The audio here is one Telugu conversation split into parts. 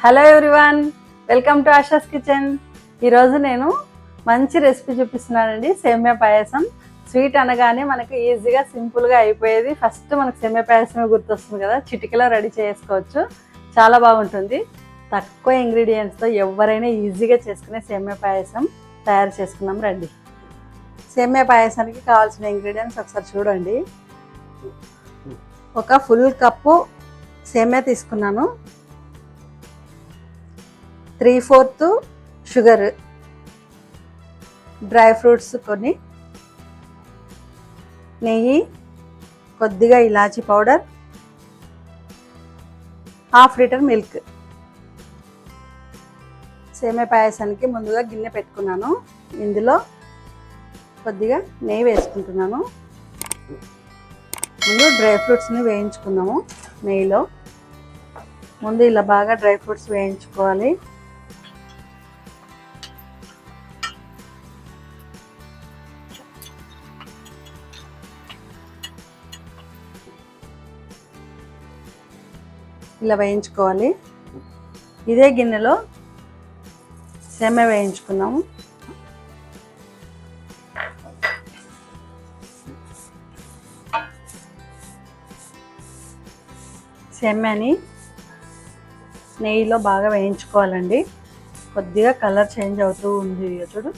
Hello everyone welcome to Asha's kitchen ఈరోజు నేను మంచి రెసిపీ చూపిస్తున్నానండి సేమియా పాయసం. స్వీట్ అనగానే మనకు ఈజీగా సింపుల్గా అయిపోయేది. ఫస్ట్ మనకు సేమియా పాయసమే గుర్తొస్తుంది కదా చిటికలో రెడీ చేసుకోవచ్చు. చాలా బాగుంటుంది. తక్కువ ఇంగ్రీడియంట్స్తో ఎవరైనా ఈజీగా చేసుకునే సేమియా పాయసం తయారు చేసుకున్నాం రండి. సేమియా పాయసానికి కావాల్సిన ఇంగ్రీడియంట్స్ ఒకసారి చూడండి. ఒక ఫుల్ కప్పు సేమియా తీసుకున్నాను. Three fourth sugar dry fruits కొన్ని నెయ్యి కొద్దిగా ఇలాచీ పౌడర్ హాఫ్ లీటర్ మిల్క్. సేమే పాయసానికి ముందుగా గిన్నె పెట్టుకున్నాను. ఇందులో కొద్దిగా నెయ్యి వేసుకుంటున్నాను. ముందు డ్రై ఫ్రూట్స్ని వేయించుకుందాము నెయ్యిలో. ముందు ఇలా బాగా డ్రై ఫ్రూట్స్ వేయించుకోవాలి. ఇలా వేయించుకోవాలి. ఇదే గిన్నెలో సెమ్మ వేయించుకున్నాము. సెమ్మని నెయ్యిలో బాగా వేయించుకోవాలండి. కొద్దిగా కలర్ చేంజ్ అవుతూ ఉంది చూడు.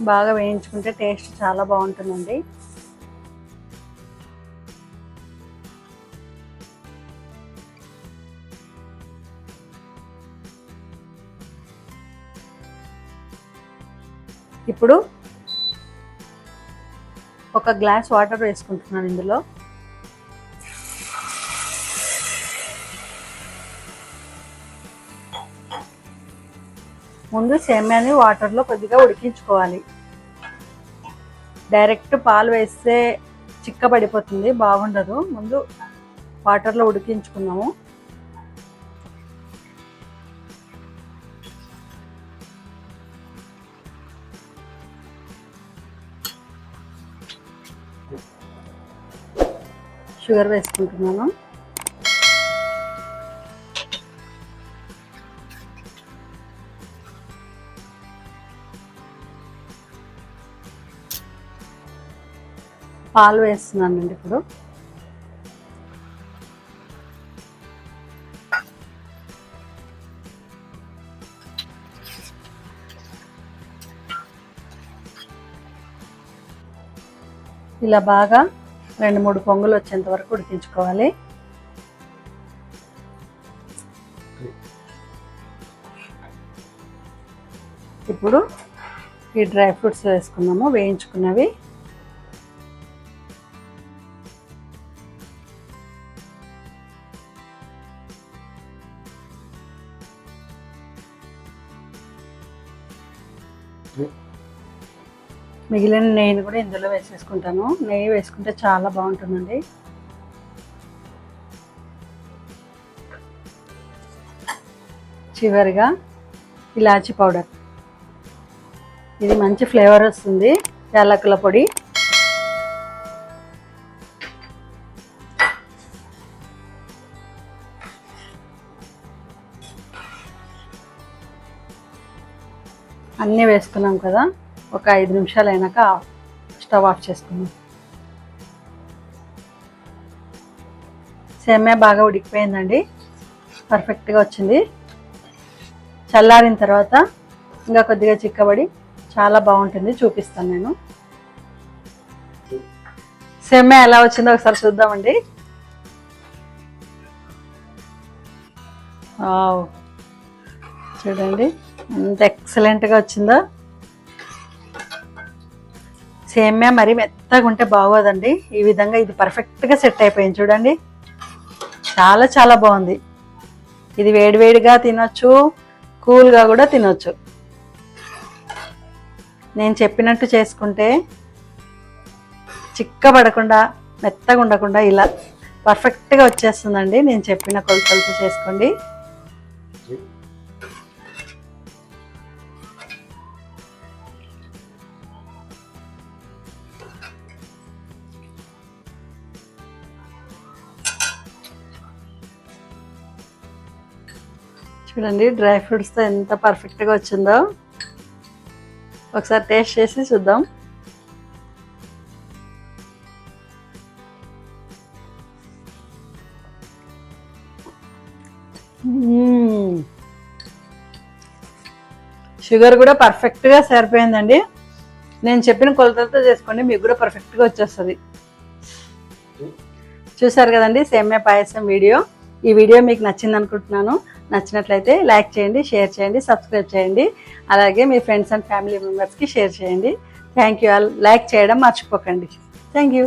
బాగా వేయించుకుంటే టేస్ట్ చాలా బాగుంటుందండి. ఇప్పుడు ఒక గ్లాస్ వాటర్ వేసుకుంటున్నాను ఇందులో. ముందు సేమ్యాని వాటర్లో కొద్దిగా ఉడికించుకోవాలి. డైరెక్ట్ పాలు వేస్తే చిక్కబడిపోతుంది బాగుండదు. ముందు వాటర్లో ఉడికించుకున్నాము. షుగర్ వేసుకుంటున్నాను. పాలు వేస్తున్నానండి ఇప్పుడు. ఇలా బాగా రెండు మూడు పొంగులు వచ్చేంత వరకు ఉడికించుకోవాలి. ఇప్పుడు ఈ డ్రై ఫ్రూట్స్ వేసుకున్నాము వేయించుకున్నవి. మిగిలిన నెయ్యిని కూడా ఇందులో వేసేసుకుంటాను. నెయ్యి వేసుకుంటే చాలా బాగుంటుందండి. చివరిగా ఇలాచి పౌడర్. ఇది మంచి ఫ్లేవర్ వస్తుంది. యాలకుల పొడి. అన్నీ వేసుకున్నాం కదా ఒక ఐదు నిమిషాలు అయినాక స్టవ్ ఆఫ్ చేసుకున్నాం. సేమ్యా బాగా ఉడికిపోయిందండి పర్ఫెక్ట్గా వచ్చింది. చల్లారిన తర్వాత ఇంకా కొద్దిగా చిక్కబడి చాలా బాగుంటుంది చూపిస్తాను నేను. సెమ్మె ఎలా వచ్చిందో ఒకసారి చూద్దామండి. చూడండి. ఎంత ఎక్సలెంట్గా వచ్చిందో. సేమ్యా మరి మెత్తగా ఉంటే బాగోదండి. ఈ విధంగా ఇది పర్ఫెక్ట్గా సెట్ అయిపోయింది చూడండి. చాలా చాలా బాగుంది. ఇది వేడివేడిగా తినొచ్చు కూల్గా కూడా తినొచ్చు. నేను చెప్పినట్టు చేసుకుంటే చిక్కబడకుండా మెత్తగా ఉండకుండా ఇలా పర్ఫెక్ట్గా వచ్చేస్తుందండి. నేను చెప్పిన కొలతలతో చేసుకోండి. చూడండి డ్రై ఫ్రూట్స్తో ఎంత పర్ఫెక్ట్గా వచ్చిందో. ఒకసారి టేస్ట్ చేసి చూద్దాం. షుగర్ కూడా పర్ఫెక్ట్గా సరిపోయిందండి. నేను చెప్పిన కొలతలతో చేసుకోండి మీకు కూడా పర్ఫెక్ట్గా వచ్చేస్తుంది. చూసారు కదండి సేమ్యా పాయసం వీడియో. ఈ వీడియో మీకు నచ్చింది అనుకుంటున్నాను నచ్చినట్లయితే లైక్ చేయండి షేర్ చేయండి సబ్స్క్రైబ్ చేయండి. అలాగే మీ ఫ్రెండ్స్ అండ్ ఫ్యామిలీ మెంబర్స్కి షేర్ చేయండి. Thank you all. లైక్ చేయడం మర్చిపోకండి. Thank you.